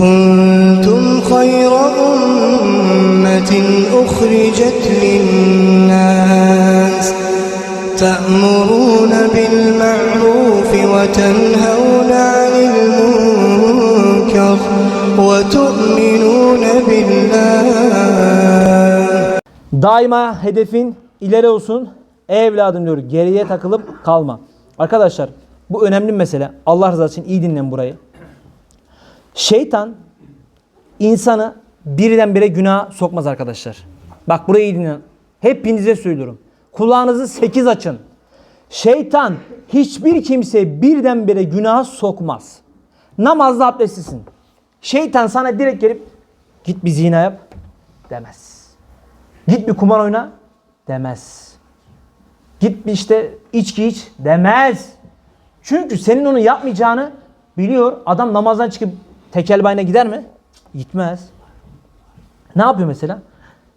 كنتم خير أمة أخرجت للناس تأمرون بالمعروف وتنهون عن المنكر وتؤمنون بالله Daima hedefin ileri olsun. Ey evladım diyor geriye takılıp kalma. Arkadaşlar bu önemli bir mesele. Allah rızası için iyi dinleyin burayı. Şeytan insanı birdenbire günah sokmaz arkadaşlar. Bak burayı iyi dinleyin. Hepinize söylüyorum. Kulağınızı sekiz açın. Şeytan hiçbir kimse birdenbire günaha sokmaz. Namazda abdestlisin. Şeytan sana direkt gelip git bir zina yap demez. Git bir kumar oyna demez. Git bir işte içki iç demez. Çünkü senin onu yapmayacağını biliyor. Adam namazdan çıkıp tekel bayına gider mi? Gitmez. Ne yapıyor mesela?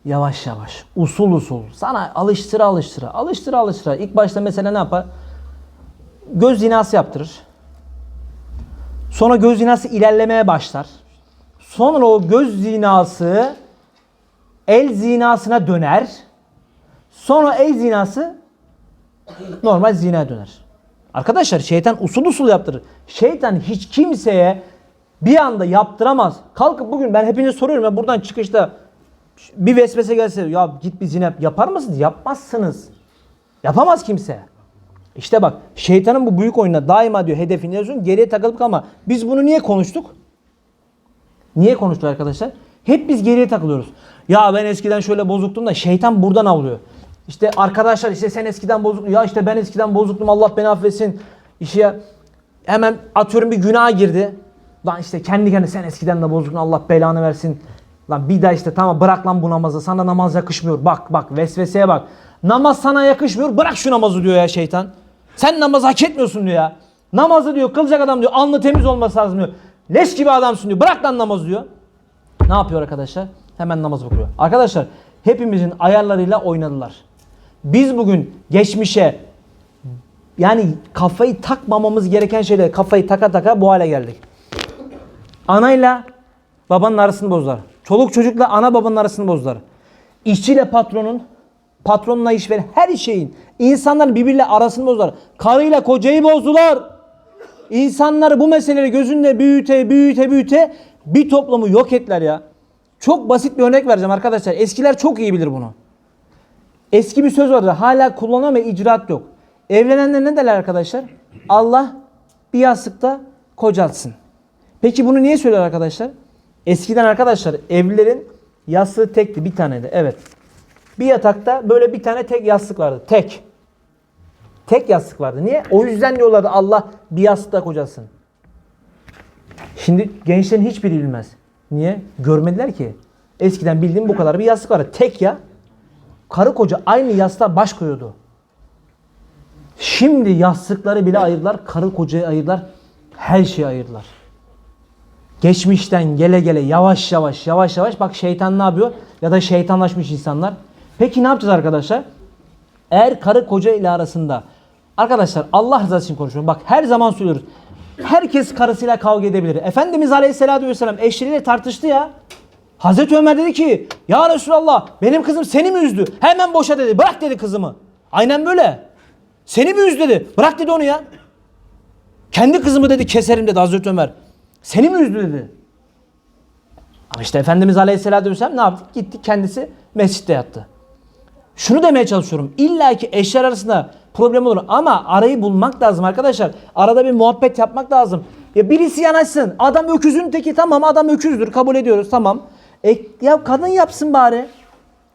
Yavaş yavaş, usul usul. Sana alıştıra alıştıra, alıştıra alıştıra. İlk başta mesela ne yapar? Göz zinası yaptırır. Sonra göz zinası ilerlemeye başlar. Sonra o göz zinası el zinasına döner. Sonra el zinası normal zinaya döner. Arkadaşlar şeytan usul usul yaptırır. Şeytan hiç kimseye bir anda yaptıramaz. Kalkıp bugün ben hepinize soruyorum ya buradan çıkışta bir vesvese gelse ya git bir zina yap. yapar mısınız? Yapmazsınız. Yapamaz kimse. İşte bak şeytanın bu büyük oyununa daima diyor hedefini yazıyorsun geriye takılıp kalma. Biz bunu niye konuştuk? Niye konuştuk arkadaşlar? Hep biz geriye takılıyoruz. Ya ben eskiden şöyle bozuktum da şeytan buradan avlıyor. İşte arkadaşlar işte sen eskiden bozuk ya işte ben eskiden bozuktum Allah beni affetsin. İşe hemen atıyorum bir günaha girdi. Lan işte kendi kendine sen eskiden de bozuktun Allah belanı versin. Lan bir daha işte tamam bırak lan bu namazı. Sana namaz yakışmıyor. Bak bak vesveseye bak. Namaz sana yakışmıyor. Bırak şu namazı diyor ya şeytan. Sen namaz hak etmiyorsun diyor ya. Namazı diyor kılacak adam diyor. Alnı temiz olması lazım diyor. Leş gibi adamsın diyor. Bırak lan namazı diyor. Ne yapıyor arkadaşlar? Hemen namaz okuyor. Arkadaşlar hepimizin ayarlarıyla oynadılar. Biz bugün geçmişe yani kafayı takmamamız gereken şeyler kafayı taka taka bu hale geldik. Anayla babanın arasını bozdular. Çoluk çocukla ana babanın arasını bozdular. İşçiyle patronun, patronla işveren her şeyin insanların birbiriyle arasını bozdular. Karıyla kocayı bozdular. İnsanları bu meseleleri gözünde büyüte büyüte büyüte bir toplumu yok ettiler ya. Çok basit bir örnek vereceğim arkadaşlar. Eskiler çok iyi bilir bunu. Eski bir söz vardı. Hala kullanılan ve icraat yok. Evlenenler ne derler arkadaşlar? Allah bir yastıkta kocalsın. Peki bunu niye söylüyor arkadaşlar? Eskiden arkadaşlar evlilerin yastığı tekti bir taneydi. Evet. Bir yatakta böyle bir tane tek yastık vardı. Tek. Tek yastık vardı. Niye? O yüzden diyorlardı Allah bir yastıkta kocasın. Şimdi gençlerin hiçbiri bilmez. Niye? Görmediler ki. Eskiden bildiğim bu kadar bir yastık vardı. Tek ya. Karı koca aynı yastığa baş koyuyordu. Şimdi yastıkları bile ayırdılar. Karı kocayı ayırdılar. Her şeyi ayırdılar. Geçmişten gele gele yavaş yavaş yavaş yavaş bak şeytan ne yapıyor? Ya da şeytanlaşmış insanlar. Peki ne yapacağız arkadaşlar? Eğer karı koca ile arasında arkadaşlar Allah rızası için konuşuyorum. Bak her zaman söylüyoruz. Herkes karısıyla kavga edebilir. Efendimiz Aleyhisselatü Vesselam eşleriyle tartıştı ya. Hazreti Ömer dedi ki ya Resulallah benim kızım seni mi üzdü? Hemen boşa dedi. Bırak dedi kızımı. Aynen böyle. Seni mi üzdü dedi. Bırak dedi onu ya. Kendi kızımı dedi keserim dedi Hazreti Ömer. Seni mi üzdü dedi. Ama işte Efendimiz Aleyhisselatü Vesselam ne yaptı? Gitti kendisi mescitte yattı. Şunu demeye çalışıyorum. İlla ki eşler arasında problem olur ama arayı bulmak lazım arkadaşlar. Arada bir muhabbet yapmak lazım. Ya birisi yanaşsın. Adam öküzün teki tamam adam öküzdür kabul ediyoruz tamam. E, ya kadın yapsın bari.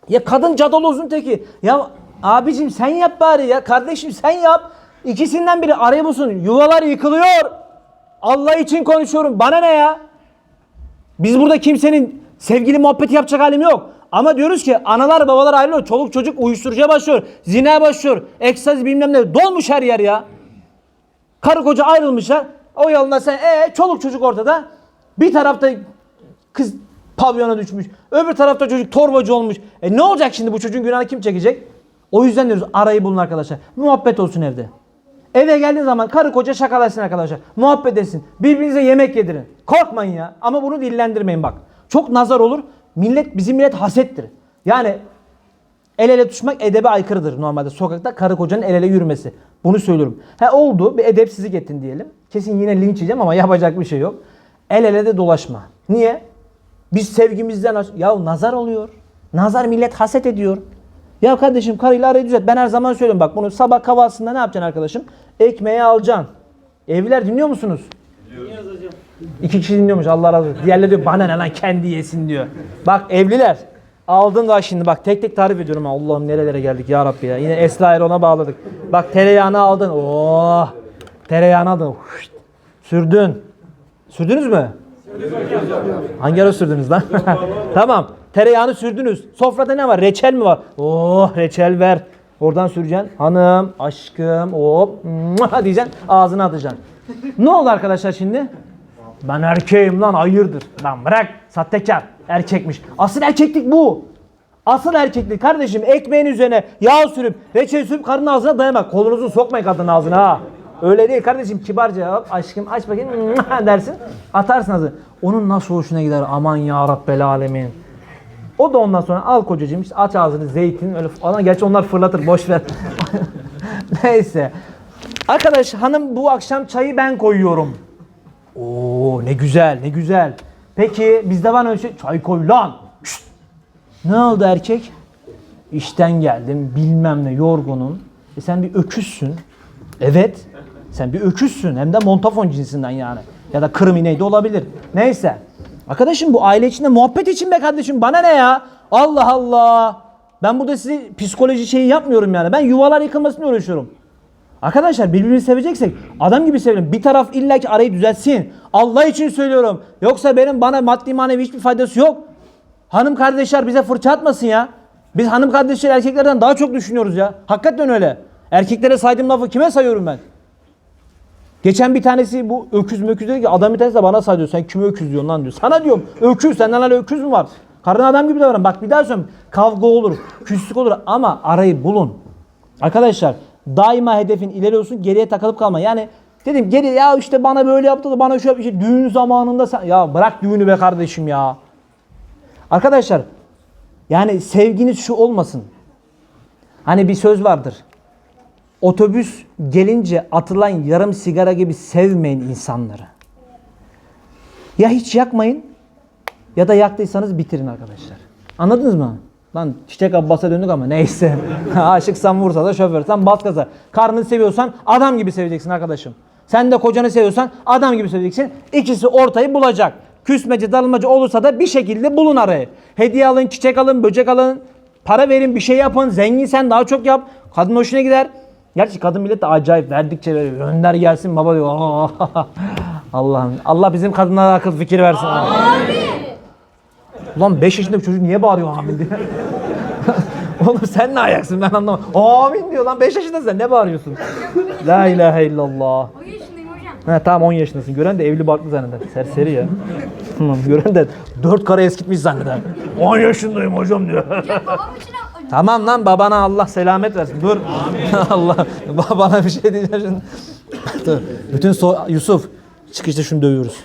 Ya kadın cadalozun teki. Ya abicim sen yap bari ya. Kardeşim sen yap. İkisinden biri arayı bulsun. Yuvalar yıkılıyor. Allah için konuşuyorum. Bana ne ya? Biz burada kimsenin sevgili muhabbeti yapacak halim yok. Ama diyoruz ki analar babalar ayrılıyor. Çoluk çocuk uyuşturucuya başlıyor. Zinaya başlıyor. Ekstaz bilmem ne. Dolmuş her yer ya. Karı koca ayrılmışlar. O yolunda sen ee, çoluk çocuk ortada. Bir tarafta kız pavyona düşmüş. Öbür tarafta çocuk torbacı olmuş. E ne olacak şimdi bu çocuğun günahını kim çekecek? O yüzden diyoruz arayı bulun arkadaşlar. Muhabbet olsun evde. Eve geldiğin zaman karı koca şakalaşsın arkadaşlar. Muhabbet etsin. Birbirinize yemek yedirin. Korkmayın ya. Ama bunu dillendirmeyin bak. Çok nazar olur. Millet bizim millet hasettir. Yani el ele tutuşmak edebe aykırıdır normalde sokakta karı kocanın el ele yürümesi. Bunu söylüyorum. Ha oldu bir edepsizlik ettin diyelim. Kesin yine linç yiyeceğim ama yapacak bir şey yok. El ele de dolaşma. Niye? Biz sevgimizden ya nazar oluyor. Nazar millet haset ediyor. Ya kardeşim karıyla arayı düzelt. Ben her zaman söylüyorum bak bunu sabah kahvaltısında ne yapacaksın arkadaşım? Ekmeği alacaksın. Evliler dinliyor musunuz? İki kişi dinliyormuş Allah razı olsun. Diğerleri diyor bana ne lan kendi yesin diyor. Bak evliler aldın da şimdi bak tek tek tarif ediyorum. Allah'ım nerelere geldik ya Rabbi ya. Yine Esra Erol'a bağladık. Bak tereyağını aldın. Oh. Tereyağını aldın. Huşt. Sürdün. Sürdünüz mü? Hangi ara sürdünüz lan? tamam. Tereyağını sürdünüz. Sofrada ne var? Reçel mi var? Oh reçel ver. Oradan süreceksin. Hanım, aşkım, hop, diyeceksin. Ağzına atacaksın. ne oldu arkadaşlar şimdi? Ben erkeğim lan hayırdır. Lan bırak sahtekar. Erkekmiş. Asıl erkeklik bu. Asıl erkeklik kardeşim ekmeğin üzerine yağ sürüp reçel sürüp karının ağzına dayamak. Kolunuzu sokmayın kadının ağzına ha. Öyle değil kardeşim kibarca hop aşkım aç bakayım dersin atarsın ağzına. Onun nasıl hoşuna gider aman ya Rabbel alemin. O da ondan sonra al kocacığım işte aç ağzını zeytin öyle ana gerçi onlar fırlatır boş ver. Neyse. Arkadaş hanım bu akşam çayı ben koyuyorum. Oo ne güzel ne güzel. Peki bizde var öyle şey? Çay koy lan. Şşt! Ne oldu erkek? İşten geldim bilmem ne yorgunum. E sen bir öküzsün. Evet. Sen bir öküzsün. Hem de montafon cinsinden yani. Ya da kırmine de olabilir. Neyse. Arkadaşım bu aile içinde muhabbet için be kardeşim. Bana ne ya? Allah Allah. Ben burada size psikoloji şeyi yapmıyorum yani. Ben yuvalar yıkılmasına uğraşıyorum. Arkadaşlar birbirimizi seveceksek adam gibi sevelim. Bir taraf illaki arayı düzeltsin. Allah için söylüyorum. Yoksa benim bana maddi manevi hiçbir faydası yok. Hanım kardeşler bize fırça atmasın ya. Biz hanım kardeşler erkeklerden daha çok düşünüyoruz ya. Hakikaten öyle. Erkeklere saydığım lafı kime sayıyorum ben? Geçen bir tanesi bu öküz möküz dedi ki adam bir tanesi de bana say diyor. Sen kime öküz diyorsun lan diyor. Sana diyorum öküz senden hala öküz mü var? Karın adam gibi davran. Bak bir daha söylüyorum. Kavga olur, küslük olur ama arayı bulun. Arkadaşlar daima hedefin ileri olsun geriye takılıp kalma. Yani dedim geri ya işte bana böyle yaptı da bana şu yaptı. İşte düğün zamanında sen... Ya bırak düğünü be kardeşim ya. Arkadaşlar yani sevginiz şu olmasın. Hani bir söz vardır. Otobüs gelince atılan yarım sigara gibi sevmeyin insanları. Ya hiç yakmayın ya da yaktıysanız bitirin arkadaşlar. Anladınız mı? Lan Çiçek Abbas'a döndük ama neyse. Aşıksan vursa da şoför. Sen bas gaza. Karnını seviyorsan adam gibi seveceksin arkadaşım. Sen de kocanı seviyorsan adam gibi seveceksin. İkisi ortayı bulacak. Küsmece darılmacı olursa da bir şekilde bulun arayı. Hediye alın, çiçek alın, böcek alın. Para verin, bir şey yapın. Zengin sen daha çok yap. Kadın hoşuna gider. Gerçi kadın millet de acayip verdikçe veriyor. Gönder gelsin baba diyor. Allah'ım. Allah bizim kadınlara akıl fikir versin. Ulan 5 yaşında bir çocuk niye bağırıyor amin diye. Oğlum sen ne ayaksın ben anlamadım. Amin diyor lan 5 yaşındasın sen ne bağırıyorsun? La ilahe illallah. 10 yaşındayım hocam. He tamam 10 yaşındasın. Gören de evli barklı zanneder. Serseri ya. Gören de 4 kara eskitmiş zanneder. 10 yaşındayım hocam diyor. Babam için. Tamam lan babana Allah selamet versin. Dur. Allah babana bir şey diyeceğim şimdi. Dur. Bütün so Yusuf çıkışta şunu dövüyoruz.